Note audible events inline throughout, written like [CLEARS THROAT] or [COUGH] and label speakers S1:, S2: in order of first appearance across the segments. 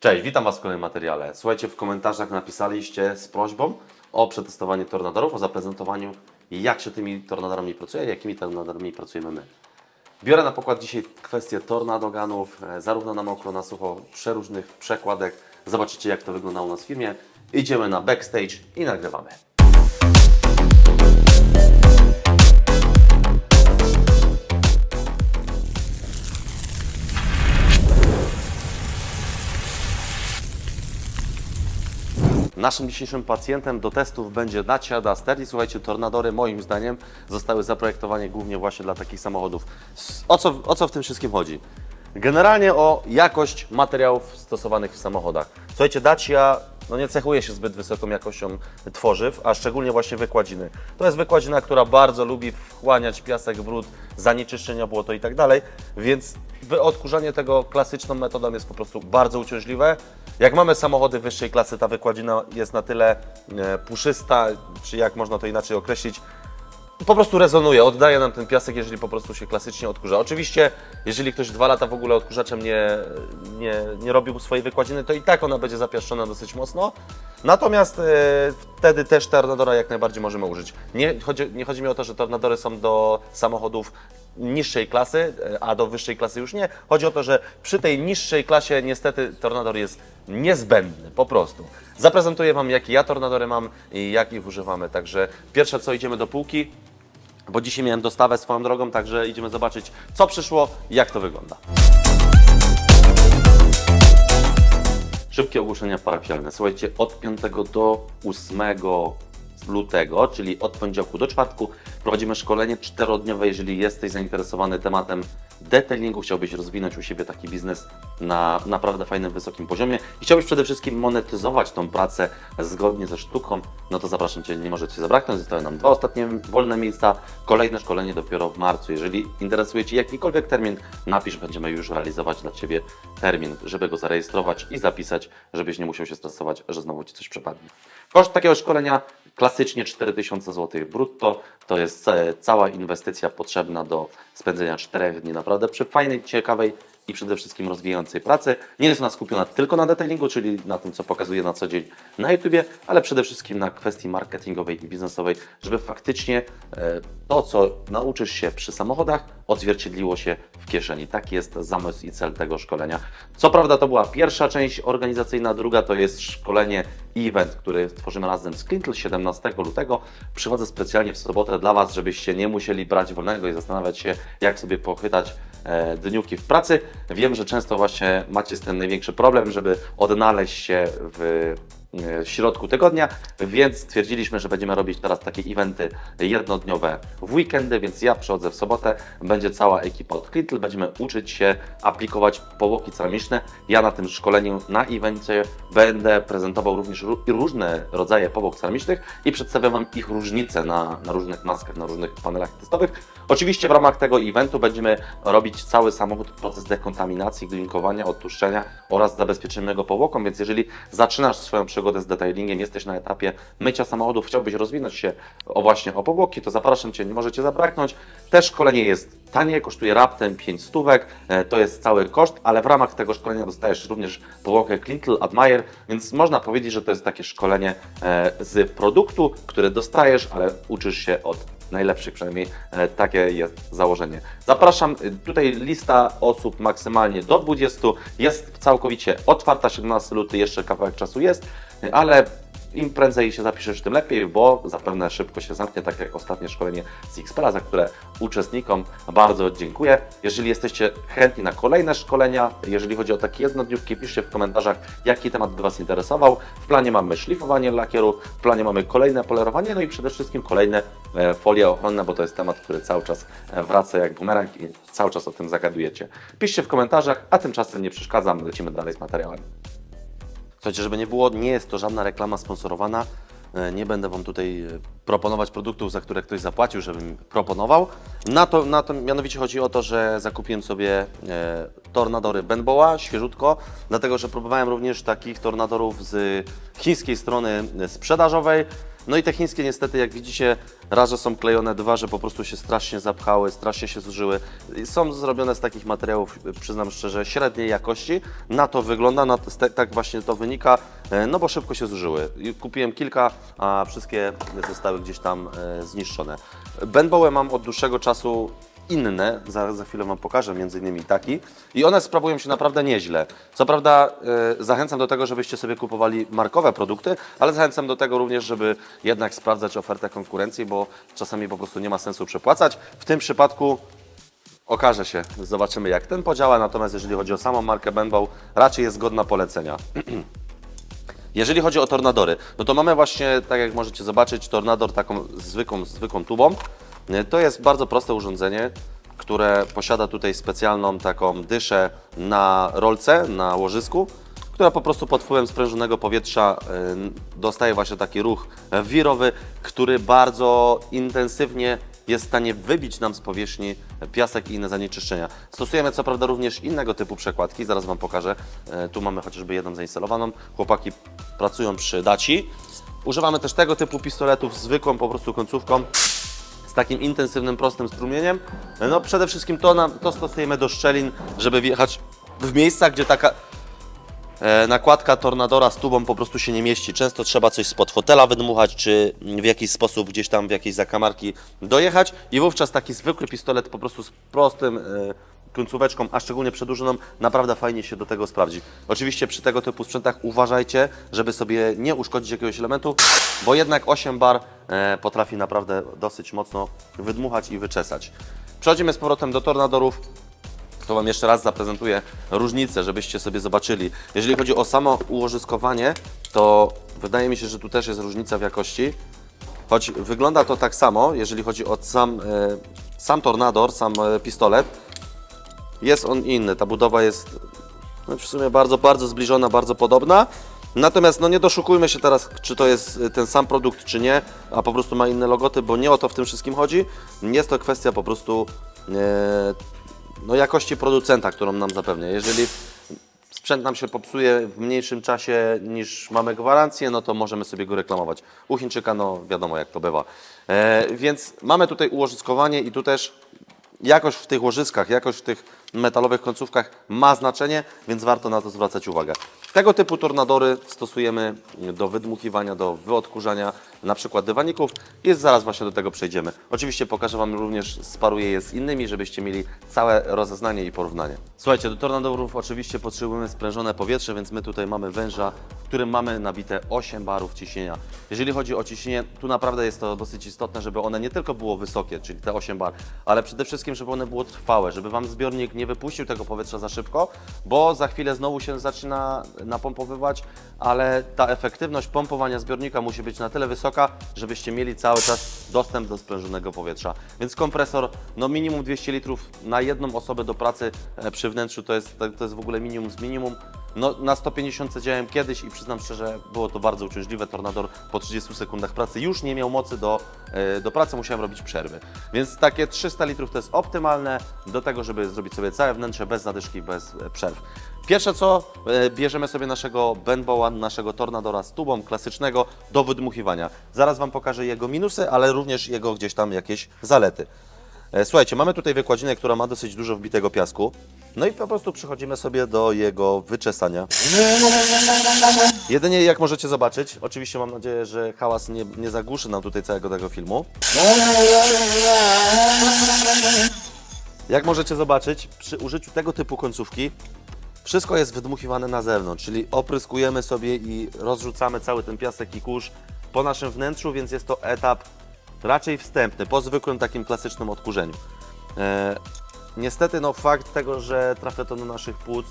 S1: Cześć, witam Was w kolejnym materiale. Słuchajcie, w komentarzach napisaliście z prośbą o przetestowanie tornadorów, o zaprezentowaniu jak się tymi tornadorami pracuje, jakimi tornadorami pracujemy my. Biorę na pokład dzisiaj kwestię tornadoganów, e, zarówno na mokro, na sucho, przeróżnych przekładek. Zobaczycie jak to wygląda u nas w firmie. Idziemy na backstage i nagrywamy. Naszym dzisiejszym pacjentem do testów będzie Dacia Duster i słuchajcie, tornadory moim zdaniem zostały zaprojektowane głównie właśnie dla takich samochodów. O co, o co w tym wszystkim chodzi? Generalnie o jakość materiałów stosowanych w samochodach. Słuchajcie, Dacia no nie cechuje się zbyt wysoką jakością tworzyw, a szczególnie właśnie wykładziny. To jest wykładzina, która bardzo lubi wchłaniać piasek, brud, zanieczyszczenia, błoto i tak dalej, więc odkurzanie tego klasyczną metodą jest po prostu bardzo uciążliwe. Jak mamy samochody wyższej klasy, ta wykładzina jest na tyle e, puszysta, czy jak można to inaczej określić, po prostu rezonuje, oddaje nam ten piasek, jeżeli po prostu się klasycznie odkurza. Oczywiście, jeżeli ktoś dwa lata w ogóle odkurzaczem nie, nie, nie robił swojej wykładziny, to i tak ona będzie zapiaszczona dosyć mocno. Natomiast e, wtedy też tornadora jak najbardziej możemy użyć. Nie chodzi, nie chodzi mi o to, że tornadory są do samochodów niższej klasy, e, a do wyższej klasy już nie. Chodzi o to, że przy tej niższej klasie niestety tornador jest niezbędny, po prostu. Zaprezentuję Wam, jakie ja tornadory mam i jak ich używamy. Także pierwsze co, idziemy do półki, bo dzisiaj miałem dostawę swoją drogą, także idziemy zobaczyć, co przyszło jak to wygląda. Szybkie ogłoszenia parafialne. Słuchajcie, od 5 do 8 lutego, czyli od poniedziałku do czwartku, prowadzimy szkolenie czterodniowe. Jeżeli jesteś zainteresowany tematem detailingu, chciałbyś rozwinąć u siebie taki biznes na naprawdę fajnym, wysokim poziomie i chciałbyś przede wszystkim monetyzować tą pracę zgodnie ze sztuką, no to zapraszam Cię, nie możecie zabraknąć. Zostały nam dwa ostatnie wolne miejsca. Kolejne szkolenie dopiero w marcu. Jeżeli interesuje Cię jakikolwiek termin, napisz, będziemy już realizować dla Ciebie termin, żeby go zarejestrować i zapisać, żebyś nie musiał się stresować, że znowu Ci coś przepadnie. Koszt takiego szkolenia klasycznie 4000 zł brutto. To jest e, cała inwestycja potrzebna do spędzenia 4 dni naprawdę przy fajnej, ciekawej i przede wszystkim rozwijającej pracy. Nie jest ona skupiona tylko na detailingu, czyli na tym, co pokazuję na co dzień na YouTubie, ale przede wszystkim na kwestii marketingowej i biznesowej, żeby faktycznie e, to, co nauczysz się przy samochodach, odzwierciedliło się w kieszeni. Taki jest zamysł i cel tego szkolenia. Co prawda to była pierwsza część organizacyjna, druga to jest szkolenie i event, który tworzymy razem z Clintl 17 lutego. Przychodzę specjalnie w sobotę dla Was, żebyście nie musieli brać wolnego i zastanawiać się, jak sobie pochytać e, dniówki w pracy. Wiem, że często właśnie macie tym największy problem, żeby odnaleźć się w e, środku tygodnia, więc stwierdziliśmy, że będziemy robić teraz takie eventy jednodniowe w weekendy, więc ja przychodzę w sobotę, będzie cała ekipa od Clintl, będziemy uczyć się aplikować powłoki ceramiczne. Ja na tym szkoleniu, na evencie będę prezentował również ró- różne rodzaje powłok ceramicznych i przedstawiam Wam ich różnice na, na różnych maskach, na różnych panelach testowych. Oczywiście w ramach tego eventu będziemy robić cały samochód, proces dekontaminacji, glinkowania, odtłuszczenia oraz zabezpieczenia go powłoką, więc jeżeli zaczynasz swoją przygodę z detailingiem, jesteś na etapie mycia samochodów, chciałbyś rozwinąć się o właśnie o powłoki, to zapraszam Cię, nie możecie zabraknąć. Też szkolenie jest tanie, kosztuje raptem 5 stówek, e, to jest cały koszt, ale w ramach tego szkolenia dostajesz również powłokę Clintl Admire, więc można powiedzieć, że to jest takie szkolenie e, z produktu, które dostajesz, ale uczysz się od najlepszych, przynajmniej e, takie jest założenie. Zapraszam, y, tutaj lista osób maksymalnie do 20, jest całkowicie otwarta, 17 luty, jeszcze kawałek czasu jest, y, ale im prędzej się zapiszesz, tym lepiej, bo zapewne szybko się zamknie, tak jak ostatnie szkolenie z Xpera, za które uczestnikom bardzo dziękuję. Jeżeli jesteście chętni na kolejne szkolenia, jeżeli chodzi o takie jednodniówki, piszcie w komentarzach, jaki temat by Was interesował. W planie mamy szlifowanie lakieru, w planie mamy kolejne polerowanie, no i przede wszystkim kolejne e, folie ochronne, bo to jest temat, który cały czas e, wraca jak bumerang i cały czas o tym zagadujecie. Piszcie w komentarzach, a tymczasem nie przeszkadzam, lecimy dalej z materiałem. Słuchajcie, żeby nie było, nie jest to żadna reklama sponsorowana. E, Nie będę Wam tutaj e, proponować produktów, za które ktoś zapłacił, żebym proponował. Na to, na to mianowicie chodzi o to, że zakupiłem sobie e, tornadory Benboa, świeżutko, dlatego że próbowałem również takich tornadorów z chińskiej strony sprzedażowej. No i te chińskie niestety, jak widzicie, raz, że są klejone, dwa, że po prostu się strasznie zapchały, strasznie się zużyły. Są zrobione z takich materiałów, przyznam szczerze, średniej jakości. Na to wygląda, na to, tak właśnie to wynika, e, no bo szybko się zużyły. Kupiłem kilka, a wszystkie zostały gdzieś tam e, zniszczone. Benbołę mam od dłuższego czasu inne, za, za chwilę Wam pokażę, między innymi taki. I one sprawują się naprawdę nieźle. Co prawda e, zachęcam do tego, żebyście sobie kupowali markowe produkty, ale zachęcam do tego również, żeby jednak sprawdzać ofertę konkurencji, bo czasami po prostu nie ma sensu przepłacać. W tym przypadku okaże się, zobaczymy jak ten podziała, natomiast jeżeli chodzi o samą markę Benbow, raczej jest godna polecenia. [CLEARS THROAT] Jeżeli chodzi o tornadory, no to mamy właśnie, tak jak możecie zobaczyć, tornador taką zwykłą, zwykłą tubą. Y, To jest bardzo proste urządzenie, które posiada tutaj specjalną taką dyszę na rolce, na łożysku, która po prostu pod wpływem sprężonego powietrza y, dostaje właśnie taki ruch wirowy, który bardzo intensywnie jest w stanie wybić nam z powierzchni piasek i inne zanieczyszczenia. Stosujemy co prawda również innego typu przekładki, zaraz Wam pokażę. E, Tu mamy chociażby jedną zainstalowaną. Chłopaki pracują przy daci. Używamy też tego typu pistoletów zwykłą po prostu końcówką z takim intensywnym, prostym strumieniem. No przede wszystkim to, nam, to stosujemy do szczelin, żeby wjechać w miejsca, gdzie taka e, nakładka tornadora z tubą po prostu się nie mieści. Często trzeba coś spod fotela wydmuchać, czy w jakiś sposób gdzieś tam w jakiejś zakamarki dojechać i wówczas taki zwykły pistolet po prostu z prostym e, końcóweczką, a szczególnie przedłużoną, naprawdę fajnie się do tego sprawdzi. Oczywiście przy tego typu sprzętach uważajcie, żeby sobie nie uszkodzić jakiegoś elementu, bo jednak 8 bar e, potrafi naprawdę dosyć mocno wydmuchać i wyczesać. Przechodzimy z powrotem do tornadorów to Wam jeszcze raz zaprezentuję różnicę, żebyście sobie zobaczyli. Jeżeli chodzi o samo ułożyskowanie, to wydaje mi się, że tu też jest różnica w jakości. Choć wygląda to tak samo, jeżeli chodzi o sam, e, sam tornador, sam e, pistolet. Jest on inny, ta budowa jest no, w sumie bardzo, bardzo zbliżona, bardzo podobna. Natomiast no nie doszukujmy się teraz, czy to jest y, ten sam produkt, czy nie, a po prostu ma inne logoty, bo nie o to w tym wszystkim chodzi. Jest to kwestia po prostu e, no, jakości producenta, którą nam zapewnia. Jeżeli sprzęt nam się popsuje w mniejszym czasie niż mamy gwarancję, no to możemy sobie go reklamować. U Chińczyka, no wiadomo jak to bywa. E, więc mamy tutaj ułożyskowanie i tu też jakość w tych łożyskach, jakość w tych metalowych końcówkach ma znaczenie, więc warto na to zwracać uwagę. Tego typu tornadory stosujemy do wydmuchiwania, do wyodkurzania na przykład dywaników i zaraz właśnie do tego przejdziemy. Oczywiście pokażę Wam również, sparuję je z innymi, żebyście mieli całe rozeznanie i porównanie. Słuchajcie, do tornadorów oczywiście potrzebujemy sprężone powietrze, więc my tutaj mamy węża, w którym mamy nabite 8 barów ciśnienia. Jeżeli chodzi o ciśnienie, tu naprawdę jest to dosyć istotne, żeby one nie tylko było wysokie, czyli te 8 bar, ale przede wszystkim, żeby one było trwałe, żeby Wam zbiornik nie wypuścił tego powietrza za szybko, bo za chwilę znowu się zaczyna napompowywać, ale ta efektywność pompowania zbiornika musi być na tyle wysoka, żebyście mieli cały czas dostęp do sprężonego powietrza. Więc kompresor, no minimum 200 litrów na jedną osobę do pracy e, przy wnętrzu to jest, to jest w ogóle minimum z minimum. No, na 150 działałem kiedyś i przyznam szczerze, było to bardzo uciążliwe. Tornador po 30 sekundach pracy już nie miał mocy do, e, do pracy, musiałem robić przerwy. Więc takie 300 litrów to jest optymalne do tego, żeby zrobić sobie całe wnętrze bez zadyszki, bez e, przerw. Pierwsze co, e, bierzemy sobie naszego Benbowa, naszego Tornadora z tubą klasycznego do wydmuchiwania. Zaraz Wam pokażę jego minusy, ale również jego gdzieś tam jakieś zalety. E, Słuchajcie, mamy tutaj wykładzinę, która ma dosyć dużo wbitego piasku. No i po prostu przechodzimy sobie do jego wyczesania. Jedynie jak możecie zobaczyć, oczywiście mam nadzieję, że hałas nie, nie zagłuszy nam tutaj całego tego filmu. Jak możecie zobaczyć, przy użyciu tego typu końcówki wszystko jest wydmuchiwane na zewnątrz, czyli opryskujemy sobie i rozrzucamy cały ten piasek i kurz po naszym wnętrzu, więc jest to etap raczej wstępny, po zwykłym takim klasycznym odkurzeniu. E, niestety no, fakt tego, że trafia to do naszych płuc,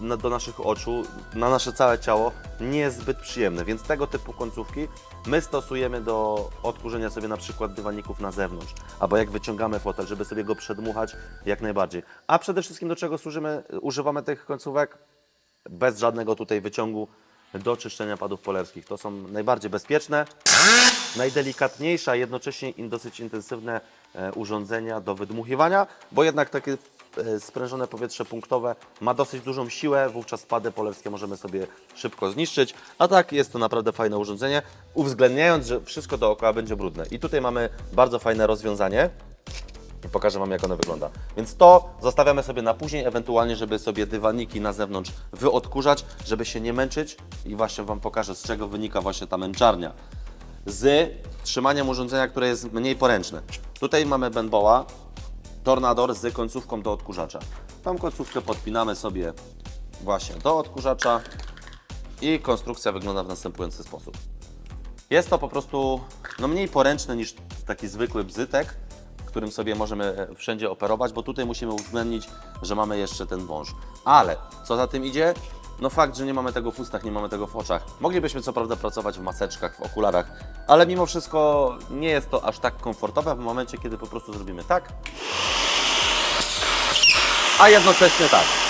S1: na, do naszych oczu, na nasze całe ciało nie jest zbyt przyjemne, więc tego typu końcówki my stosujemy do odkurzenia sobie na przykład dywaników na zewnątrz, albo jak wyciągamy fotel, żeby sobie go przedmuchać jak najbardziej. A przede wszystkim do czego służymy, używamy tych końcówek? Bez żadnego tutaj wyciągu do czyszczenia padów polerskich. To są najbardziej bezpieczne, najdelikatniejsze, a jednocześnie dosyć intensywne e, urządzenia do wydmuchiwania, bo jednak takie e, sprężone powietrze punktowe ma dosyć dużą siłę, wówczas spady polewskie możemy sobie szybko zniszczyć, a tak jest to naprawdę fajne urządzenie, uwzględniając, że wszystko dookoła będzie brudne. I tutaj mamy bardzo fajne rozwiązanie, i pokażę Wam, jak ono wygląda. Więc to zostawiamy sobie na później, ewentualnie, żeby sobie dywaniki na zewnątrz wyodkurzać, żeby się nie męczyć i właśnie Wam pokażę, z czego wynika właśnie ta męczarnia. Z trzymaniem urządzenia, które jest mniej poręczne. Tutaj mamy benboła, tornador z końcówką do odkurzacza. Tą końcówkę podpinamy sobie właśnie do odkurzacza i konstrukcja wygląda w następujący sposób. Jest to po prostu no, mniej poręczne niż taki zwykły bzytek, którym sobie możemy e, wszędzie operować, bo tutaj musimy uwzględnić, że mamy jeszcze ten wąż. Ale co za tym idzie? No fakt, że nie mamy tego w ustach, nie mamy tego w oczach. Moglibyśmy co prawda pracować w maseczkach, w okularach, ale mimo wszystko nie jest to aż tak komfortowe w momencie, kiedy po prostu zrobimy tak, a jednocześnie tak.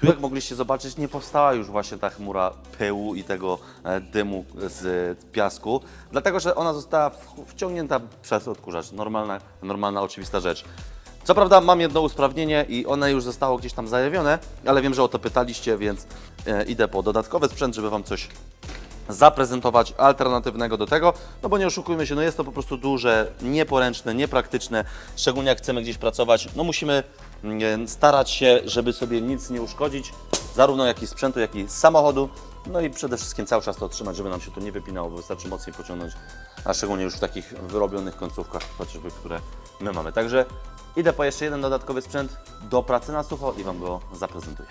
S1: Tu jak mogliście zobaczyć, nie powstała już właśnie ta chmura pyłu i tego e, dymu z piasku, dlatego że ona została w- wciągnięta przez odkurzacz. Normalna, normalna, oczywista rzecz. Co prawda mam jedno usprawnienie i one już zostało gdzieś tam zajawione, ale wiem, że o to pytaliście, więc e, idę po dodatkowy sprzęt, żeby Wam coś zaprezentować alternatywnego do tego, no bo nie oszukujmy się, no jest to po prostu duże, nieporęczne, niepraktyczne, szczególnie jak chcemy gdzieś pracować, no musimy mm, starać się, żeby sobie nic nie uszkodzić, zarówno jak i sprzętu, jak i samochodu, no i przede wszystkim cały czas to trzymać, żeby nam się to nie wypinało, bo wystarczy mocniej pociągnąć, a szczególnie już w takich wyrobionych końcówkach, chociażby, które my mamy. Także idę po jeszcze jeden dodatkowy sprzęt do pracy na sucho i Wam go zaprezentuję.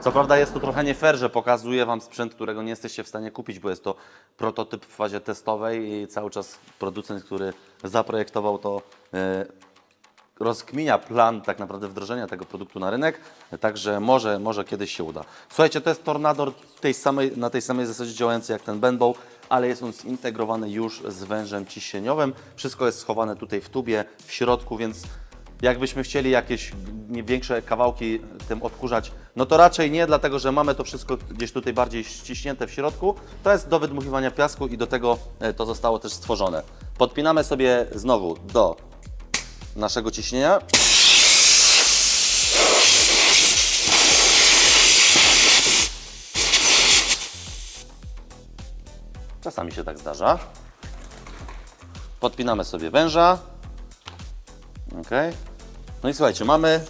S1: Co prawda jest to trochę nie fair, że pokazuję Wam sprzęt, którego nie jesteście w stanie kupić, bo jest to prototyp w fazie testowej i cały czas producent, który zaprojektował to, e, rozkminia plan tak naprawdę wdrożenia tego produktu na rynek, także może, może kiedyś się uda. Słuchajcie, to jest Tornador tej samej, na tej samej zasadzie działający jak ten Benbow, ale jest on zintegrowany już z wężem ciśnieniowym. Wszystko jest schowane tutaj w tubie, w środku, więc jakbyśmy chcieli jakieś większe kawałki tym odkurzać, no to raczej nie, dlatego że mamy to wszystko gdzieś tutaj bardziej ściśnięte w środku. To jest do wydmuchiwania piasku i do tego e, to zostało też stworzone. Podpinamy sobie znowu do naszego ciśnienia. Czasami się tak zdarza. Podpinamy sobie węża. Ok. No i słuchajcie, mamy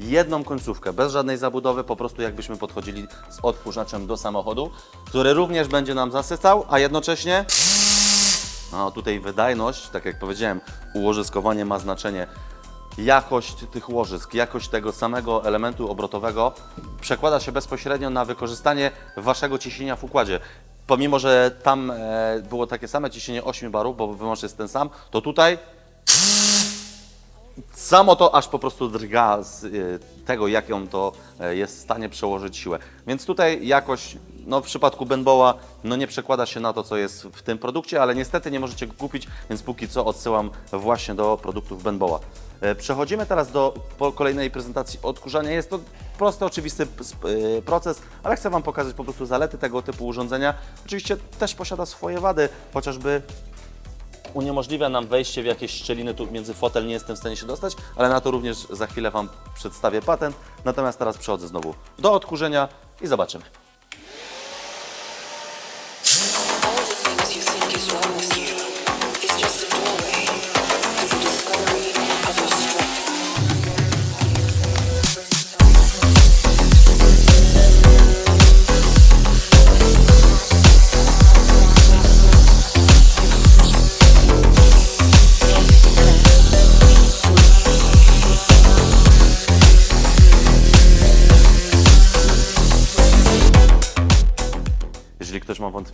S1: jedną końcówkę, bez żadnej zabudowy, po prostu jakbyśmy podchodzili z odkurzaczem do samochodu, który również będzie nam zasycał, a jednocześnie no tutaj wydajność, tak jak powiedziałem, ułożyskowanie ma znaczenie. Jakość tych łożysk, jakość tego samego elementu obrotowego przekłada się bezpośrednio na wykorzystanie waszego ciśnienia w układzie. Pomimo, że tam e, było takie same ciśnienie 8 barów, bo wymoż jest ten sam, to tutaj samo to aż po prostu drga z y, tego, jak ją to e, jest w stanie przełożyć siłę. Więc tutaj jakoś, no w przypadku Benboła, no nie przekłada się na to, co jest w tym produkcie, ale niestety nie możecie go kupić, więc póki co odsyłam właśnie do produktów Benboła. E, Przechodzimy teraz do kolejnej prezentacji odkurzania. Jest to prosty, oczywisty y, proces, ale chcę Wam pokazać po prostu zalety tego typu urządzenia. Oczywiście też posiada swoje wady, chociażby uniemożliwia nam wejście w jakieś szczeliny tu między fotel, nie jestem w stanie się dostać, ale na to również za chwilę Wam przedstawię patent. Natomiast teraz przechodzę znowu do odkurzenia i zobaczymy.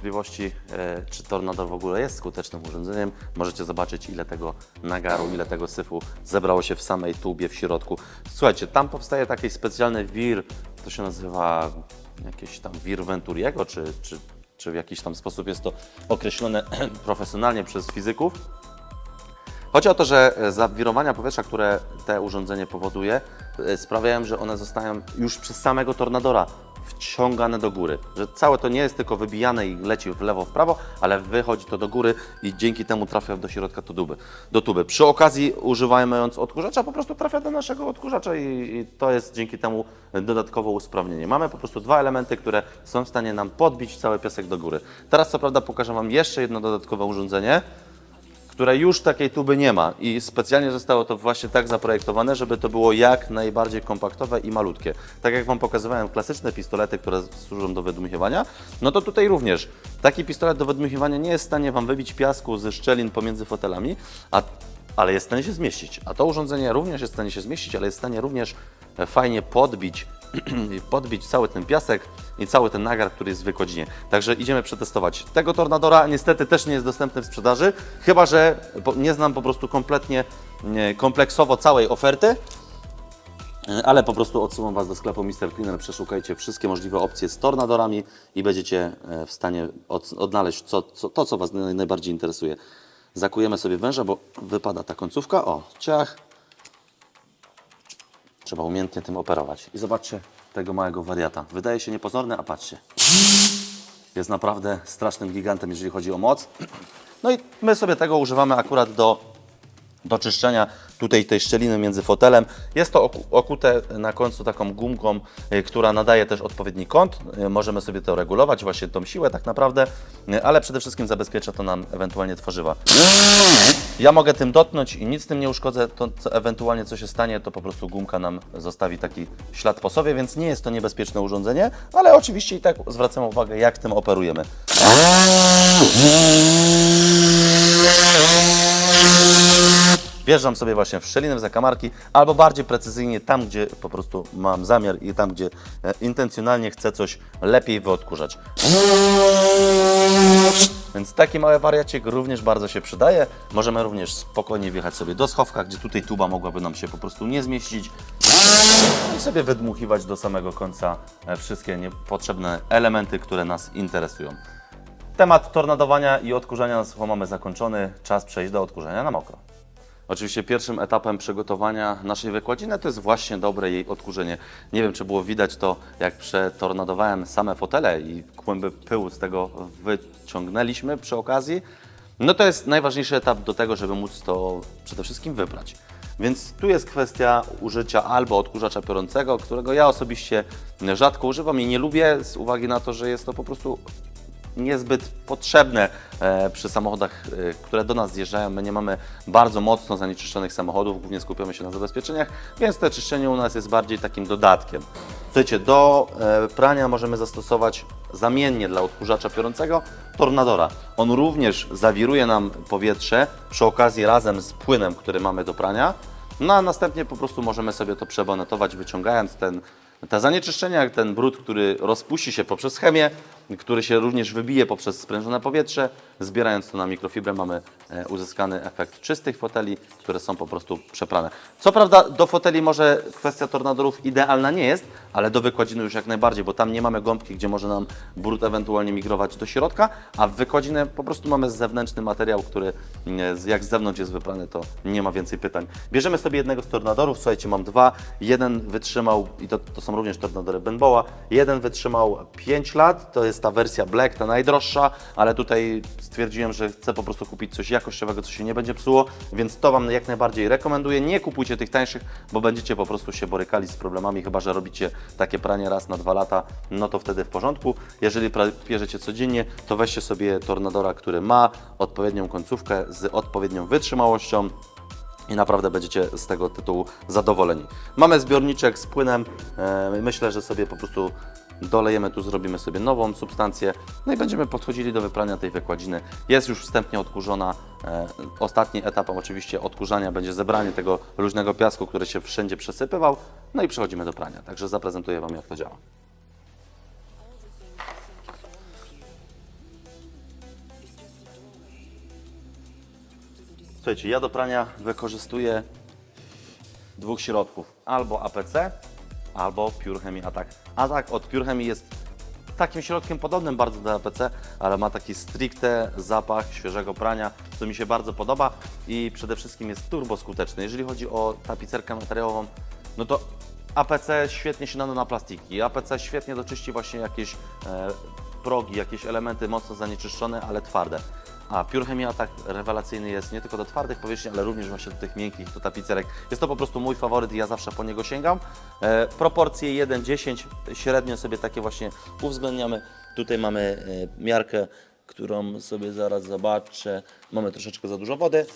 S1: Wątpliwości, e, czy Tornado w ogóle jest skutecznym urządzeniem, możecie zobaczyć, ile tego nagaru, ile tego syfu zebrało się w samej tubie w środku. Słuchajcie, tam powstaje taki specjalny wir, to się nazywa jakiś tam wir Venturiego, czy, czy, czy w jakiś tam sposób jest to określone [CLEARS THROAT] profesjonalnie przez fizyków. Chodzi o to, że e, zawirowania powietrza, które te urządzenie powoduje, e, sprawiają, że one zostają już przez samego tornadora wciągane do góry. Że całe to nie jest tylko wybijane i leci w lewo, w prawo, ale wychodzi to do góry i dzięki temu trafia do środka do tuby. Do tuby. Przy okazji używając odkurzacza po prostu trafia do naszego odkurzacza i, i to jest dzięki temu dodatkowe usprawnienie. Mamy po prostu dwa elementy, które są w stanie nam podbić cały piasek do góry. Teraz co prawda pokażę Wam jeszcze jedno dodatkowe urządzenie, które już takiej tuby nie ma i specjalnie zostało to właśnie tak zaprojektowane, żeby to było jak najbardziej kompaktowe i malutkie. Tak jak Wam pokazywałem klasyczne pistolety, które służą do wydmuchiwania, no to tutaj również taki pistolet do wydmuchiwania nie jest w stanie Wam wybić piasku ze szczelin pomiędzy fotelami, a, ale jest w stanie się zmieścić. A to urządzenie również jest w stanie się zmieścić, ale jest w stanie również e, fajnie podbić [CLEARS THROAT] i podbić cały ten piasek i cały ten nagar, który jest w wykładzinie. Także idziemy przetestować. Tego Tornadora niestety też nie jest dostępny w sprzedaży, chyba że nie znam po prostu kompletnie, nie, kompleksowo całej oferty, E, ale po prostu odsyłam Was do sklepu Mr. Cleaner, przeszukajcie wszystkie możliwe opcje z tornadorami i będziecie e, w stanie od, odnaleźć co, co, to, co Was naj- najbardziej interesuje. Zakujemy sobie węża, bo wypada ta końcówka. O, ciach. Trzeba umiejętnie tym operować. I zobaczcie tego małego wariata. Wydaje się niepozorny, a patrzcie. Jest naprawdę strasznym gigantem, jeżeli chodzi o moc. No i my sobie tego używamy akurat do do czyszczenia tutaj tej szczeliny między fotelem. Jest to oku- okute na końcu taką gumką, y, która nadaje też odpowiedni kąt. Y, Możemy sobie to regulować, właśnie tą siłę tak naprawdę, y, ale przede wszystkim zabezpiecza to nam ewentualnie tworzywa. Ja mogę tym dotknąć i nic tym nie uszkodzę, to co ewentualnie co się stanie, to po prostu gumka nam zostawi taki ślad po sobie, więc nie jest to niebezpieczne urządzenie, ale oczywiście i tak zwracam uwagę, jak tym operujemy. Wjeżdżam sobie właśnie w szczelinę, w zakamarki, albo bardziej precyzyjnie tam, gdzie po prostu mam zamiar i tam, gdzie e, intencjonalnie chcę coś lepiej wyodkurzać. Więc taki mały wariacik również bardzo się przydaje. Możemy również spokojnie wjechać sobie do schowka, gdzie tutaj tuba mogłaby nam się po prostu nie zmieścić. I sobie wydmuchiwać do samego końca e, wszystkie niepotrzebne elementy, które nas interesują. Temat tornadowania i odkurzania na sucho mamy zakończony. Czas przejść do odkurzania na mokro. Oczywiście pierwszym etapem przygotowania naszej wykładziny to jest właśnie dobre jej odkurzenie. Nie wiem, czy było widać to, jak przetornadowałem same fotele i kłęby pyłu z tego wyciągnęliśmy przy okazji. No to jest najważniejszy etap do tego, żeby móc to przede wszystkim wybrać. Więc tu jest kwestia użycia albo odkurzacza piorącego, którego ja osobiście rzadko używam i nie lubię z uwagi na to, że jest to po prostu niezbyt potrzebne e, przy samochodach, e, które do nas zjeżdżają. My nie mamy bardzo mocno zanieczyszczonych samochodów, głównie skupiamy się na zabezpieczeniach, więc to czyszczenie u nas jest bardziej takim dodatkiem. Słuchajcie, do e, prania możemy zastosować zamiennie dla odkurzacza piorącego Tornadora. On również zawiruje nam powietrze przy okazji razem z płynem, który mamy do prania. No a następnie po prostu możemy sobie to przebonetować, wyciągając ten, te zanieczyszczenia, ten brud, który rozpuści się poprzez chemię, który się również wybije poprzez sprężone powietrze. Zbierając to na mikrofibrę mamy e, uzyskany efekt czystych foteli, które są po prostu przeprane. Co prawda do foteli może kwestia tornadorów idealna nie jest, ale do wykładziny już jak najbardziej, bo tam nie mamy gąbki, gdzie może nam brud ewentualnie migrować do środka, a w wykładzinę po prostu mamy zewnętrzny materiał, który mm, jak z zewnątrz jest wyprany, to nie ma więcej pytań. Bierzemy sobie jednego z tornadorów, słuchajcie, mam dwa. Jeden wytrzymał, i to, to są również tornadory Benboa, jeden wytrzymał 5 lat, to jest ta wersja Black, ta najdroższa, ale tutaj stwierdziłem, że chcę po prostu kupić coś jakościowego, co się nie będzie psuło, więc to Wam jak najbardziej rekomenduję. Nie kupujcie tych tańszych, bo będziecie po prostu się borykali z problemami, chyba że robicie takie pranie raz na dwa lata, no to wtedy w porządku. Jeżeli bierzecie codziennie, to weźcie sobie Tornadora, który ma odpowiednią końcówkę z odpowiednią wytrzymałością i naprawdę będziecie z tego tytułu zadowoleni. Mamy zbiorniczek z płynem. E, myślę, że sobie po prostu dolejemy tu, zrobimy sobie nową substancję. No i będziemy podchodzili do wyprania tej wykładziny. Jest już wstępnie odkurzona. E, ostatni etap oczywiście odkurzania będzie zebranie tego luźnego piasku, który się wszędzie przesypywał. No i przechodzimy do prania. Także zaprezentuję Wam, jak to działa. Słuchajcie, ja do prania wykorzystuję dwóch środków. Albo APC, albo Pure Chemie Attack. Attack od Pure Chemie jest takim środkiem podobnym bardzo do APC, ale ma taki stricte zapach świeżego prania, co mi się bardzo podoba i przede wszystkim jest turbo skuteczny. Jeżeli chodzi o tapicerkę materiałową, no to APC świetnie się nada na plastiki. APC świetnie doczyści właśnie jakieś e, progi, jakieś elementy mocno zanieczyszczone, ale twarde. A Pure Chemia Attack rewelacyjny jest nie tylko do twardych powierzchni, ale również właśnie do tych miękkich, do tapicerek. Jest to po prostu mój faworyt i ja zawsze po niego sięgam. E, proporcje 1-10, średnio sobie takie właśnie uwzględniamy. Tutaj mamy e, miarkę, którą sobie zaraz zobaczę. Mamy troszeczkę za dużo wody.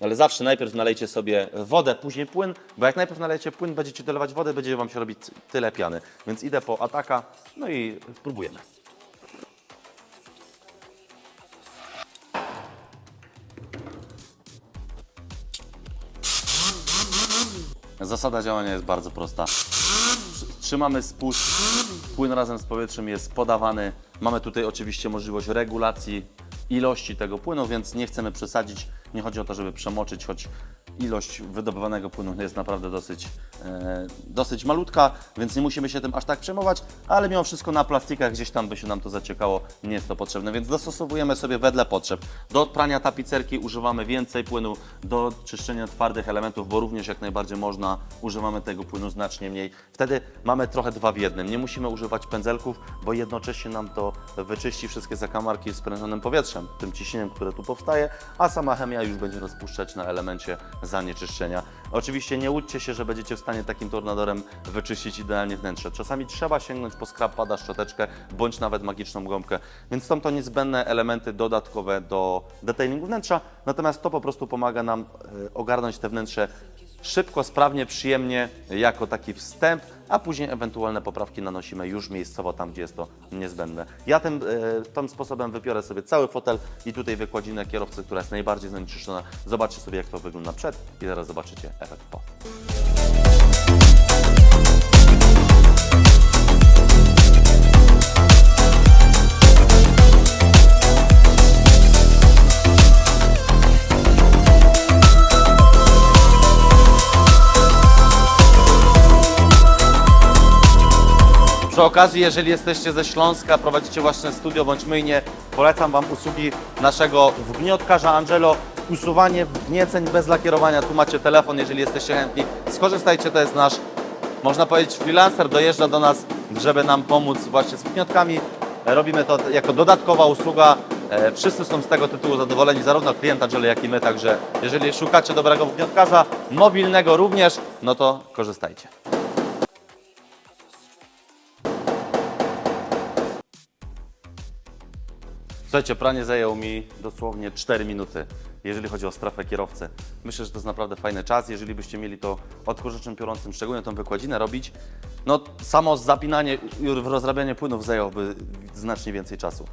S1: Ale zawsze najpierw nalejcie sobie wodę, później płyn, bo jak najpierw nalejecie płyn, będziecie dolewać wodę, będzie Wam się robić tyle piany. Więc idę po ataka, no i spróbujemy. Zasada działania jest bardzo prosta. Trzymamy spust, płyn razem z powietrzem jest podawany. Mamy tutaj oczywiście możliwość regulacji ilości tego płynu, więc nie chcemy przesadzić. Nie chodzi o to, żeby przemoczyć, choć ilość wydobywanego płynu jest naprawdę dosyć, e, dosyć malutka, więc nie musimy się tym aż tak przejmować, ale mimo wszystko na plastikach gdzieś tam by się nam to zaciekało, nie jest to potrzebne, więc dostosowujemy sobie wedle potrzeb. Do prania tapicerki używamy więcej płynu, do czyszczenia twardych elementów, bo również jak najbardziej można, używamy tego płynu znacznie mniej. Wtedy mamy trochę dwa w jednym. Nie musimy używać pędzelków, bo jednocześnie nam to wyczyści wszystkie zakamarki sprężonym powietrzem, tym ciśnieniem, które tu powstaje, a sama chemia już będzie rozpuszczać na elemencie zanieczyszczenia. Oczywiście nie łudźcie się, że będziecie w stanie takim tornadorem wyczyścić idealnie wnętrze. Czasami trzeba sięgnąć po skrap pada, szczoteczkę, bądź nawet magiczną gąbkę, więc są to niezbędne elementy dodatkowe do detailingu wnętrza, natomiast to po prostu pomaga nam e, ogarnąć te wnętrze szybko, sprawnie, przyjemnie, jako taki wstęp, a później ewentualne poprawki nanosimy już miejscowo tam, gdzie jest to niezbędne. Ja tym, e, tym sposobem wypiorę sobie cały fotel i tutaj wykładzinę kierowcy, która jest najbardziej zanieczyszczona. Zobaczcie sobie, jak to wygląda przed i zaraz zobaczycie efekt po. Przy okazji, jeżeli jesteście ze Śląska, prowadzicie własne studio bądź myjnie, polecam Wam usługi naszego wgniotkarza Angelo. Usuwanie wgnieceń bez lakierowania. Tu macie telefon, jeżeli jesteście chętni. Skorzystajcie, to jest nasz, można powiedzieć, freelancer. Dojeżdża do nas, żeby nam pomóc właśnie z wgniotkami. Robimy to jako dodatkowa usługa. E, Wszyscy są z tego tytułu zadowoleni, zarówno klient Angelo, jak i my. Także jeżeli szukacie dobrego wgniotkarza, mobilnego również, no to korzystajcie. Słuchajcie, pranie zajęło mi dosłownie 4 minuty, jeżeli chodzi o strefę kierowcy. Myślę, że to jest naprawdę fajny czas. Jeżeli byście mieli to odkurzaczem piorącym, szczególnie tą wykładzinę robić, no samo zapinanie i rozrabianie płynów zajęłoby znacznie więcej czasu.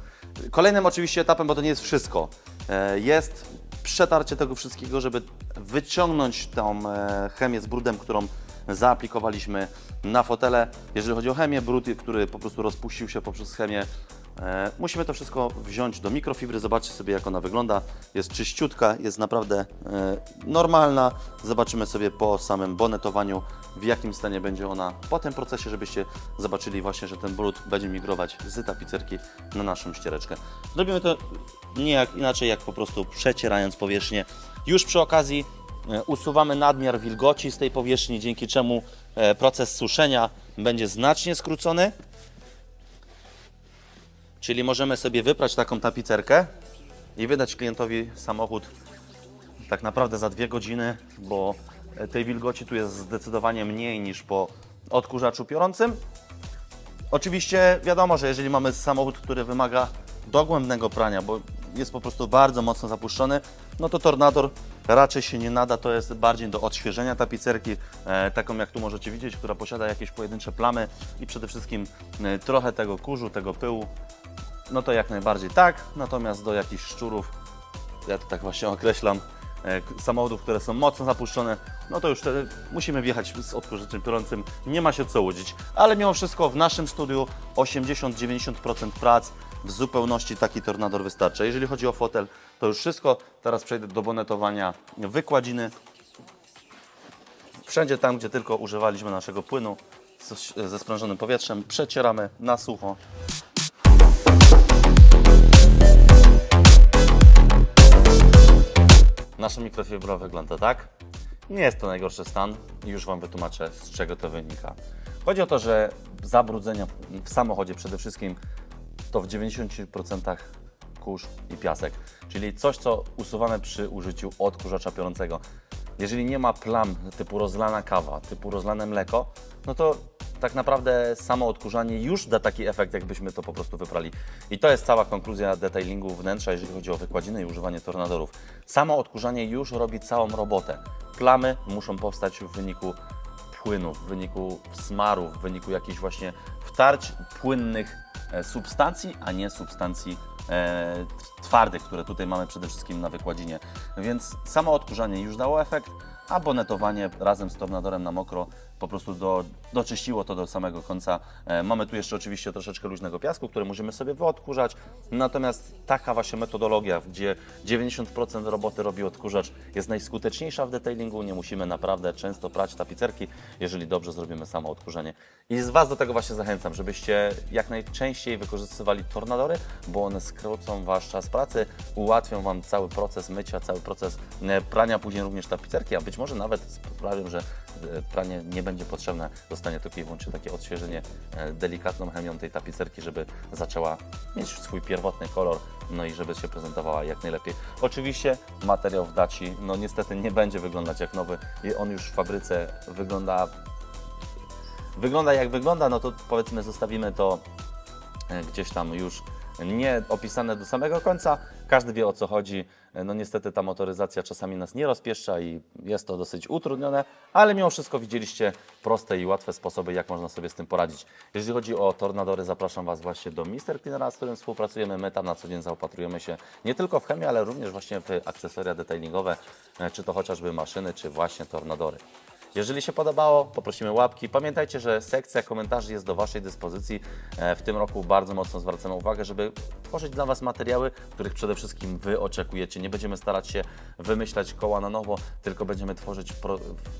S1: Kolejnym oczywiście etapem, bo to nie jest wszystko, e, jest przetarcie tego wszystkiego, żeby wyciągnąć tą e, chemię z brudem, którą zaaplikowaliśmy na fotele. Jeżeli chodzi o chemię, brud, który po prostu rozpuścił się poprzez chemię, E, Musimy to wszystko wziąć do mikrofibry, zobaczcie sobie jak ona wygląda. Jest czyściutka, jest naprawdę e, normalna. Zobaczymy sobie po samym bonetowaniu w jakim stanie będzie ona po tym procesie, żebyście zobaczyli właśnie, że ten brud będzie migrować z tapicerki na naszą ściereczkę. Robimy to nie jak inaczej, jak po prostu przecierając powierzchnię. Już przy okazji e, usuwamy nadmiar wilgoci z tej powierzchni, dzięki czemu proces suszenia będzie znacznie skrócony. Czyli możemy sobie wyprać taką tapicerkę i wydać klientowi samochód tak naprawdę za dwie godziny, bo tej wilgoci tu jest zdecydowanie mniej niż po odkurzaczu piorącym. Oczywiście wiadomo, że jeżeli mamy samochód, który wymaga dogłębnego prania, bo jest po prostu bardzo mocno zapuszczony, no to Tornador raczej się nie nada, to jest bardziej do odświeżenia tapicerki, e, taką jak tu możecie widzieć, która posiada jakieś pojedyncze plamy i przede wszystkim e, trochę tego kurzu, tego pyłu, no to jak najbardziej tak, natomiast do jakichś szczurów, ja to tak właśnie określam, e, samochodów, które są mocno zapuszczone, no to już wtedy musimy wjechać z odkurzaczem piorącym, nie ma się co łudzić. Ale mimo wszystko w naszym studiu 80-90% prac w zupełności taki tornador wystarcza. Jeżeli chodzi o fotel, to już wszystko. Teraz przejdę do bonetowania wykładziny. Wszędzie tam, gdzie tylko używaliśmy naszego płynu ze sprężonym powietrzem, przecieramy na sucho. Nasza mikrofibra wygląda tak. Nie jest to najgorszy stan i już Wam wytłumaczę, z czego to wynika. Chodzi o to, że zabrudzenia w samochodzie przede wszystkim to w 90% kurz i piasek, czyli coś, co usuwane przy użyciu odkurzacza piorącego. Jeżeli nie ma plam typu rozlana kawa, typu rozlane mleko, no to tak naprawdę samo odkurzanie już da taki efekt, jakbyśmy to po prostu wyprali. I to jest cała konkluzja detailingu wnętrza, jeżeli chodzi o wykładziny i używanie tornadorów. Samo odkurzanie już robi całą robotę. Plamy muszą powstać w wyniku płynu, w wyniku smaru, w wyniku jakichś właśnie wtarć płynnych e, substancji, a nie substancji e, twardych, które tutaj mamy przede wszystkim na wykładzinie. Więc samo odkurzanie już dało efekt, a bonetowanie razem z tornadorem na mokro po prostu do, doczyściło to do samego końca. E, mamy tu jeszcze oczywiście troszeczkę luźnego piasku, który możemy sobie wyodkurzać, natomiast taka właśnie metodologia, gdzie 90% roboty robi odkurzacz, jest najskuteczniejsza w detailingu. Nie musimy naprawdę często prać tapicerki, jeżeli dobrze zrobimy samo odkurzenie. I z Was do tego właśnie zachęcam, żebyście jak najczęściej wykorzystywali tornadory, bo one skrócą Wasz czas pracy, ułatwią Wam cały proces mycia, cały proces e, prania, później również tapicerki, a być może nawet sprawią, że pranie nie będzie potrzebne, zostanie tylko i wyłącznie takie odświeżenie e, delikatną chemią tej tapicerki, żeby zaczęła mieć swój pierwotny kolor, no i żeby się prezentowała jak najlepiej. Oczywiście materiał w daci, no niestety nie będzie wyglądać jak nowy i on już w fabryce wygląda wygląda jak wygląda, no to powiedzmy zostawimy to e, gdzieś tam już nie opisane do samego końca. Każdy wie o co chodzi. No niestety ta motoryzacja czasami nas nie rozpieszcza i jest to dosyć utrudnione, ale mimo wszystko widzieliście proste i łatwe sposoby, jak można sobie z tym poradzić. Jeżeli chodzi o tornadory, zapraszam Was właśnie do Mister Cleanera, z którym współpracujemy. My tam na co dzień zaopatrujemy się nie tylko w chemię, ale również właśnie w akcesoria detailingowe, e, czy to chociażby maszyny, czy właśnie tornadory. Jeżeli się podobało, poprosimy łapki. Pamiętajcie, że sekcja komentarzy jest do Waszej dyspozycji. E, W tym roku bardzo mocno zwracamy uwagę, żeby tworzyć dla Was materiały, których przede wszystkim Wy oczekujecie. Nie będziemy starać się wymyślać koła na nowo, tylko będziemy tworzyć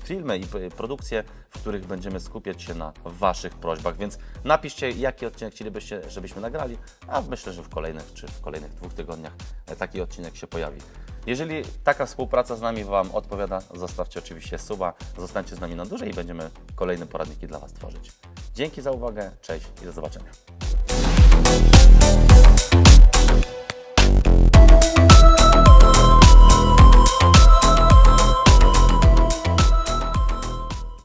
S1: filmy i produkcje, w których będziemy skupiać się na Waszych prośbach. Więc napiszcie, jaki odcinek chcielibyście, żebyśmy nagrali, a myślę, że w kolejnych czy w kolejnych dwóch tygodniach e, taki odcinek się pojawi. Jeżeli taka współpraca z nami Wam odpowiada, zostawcie oczywiście suba, zostańcie z nami na dłużej i będziemy kolejne poradniki dla Was tworzyć. Dzięki za uwagę, cześć i do zobaczenia.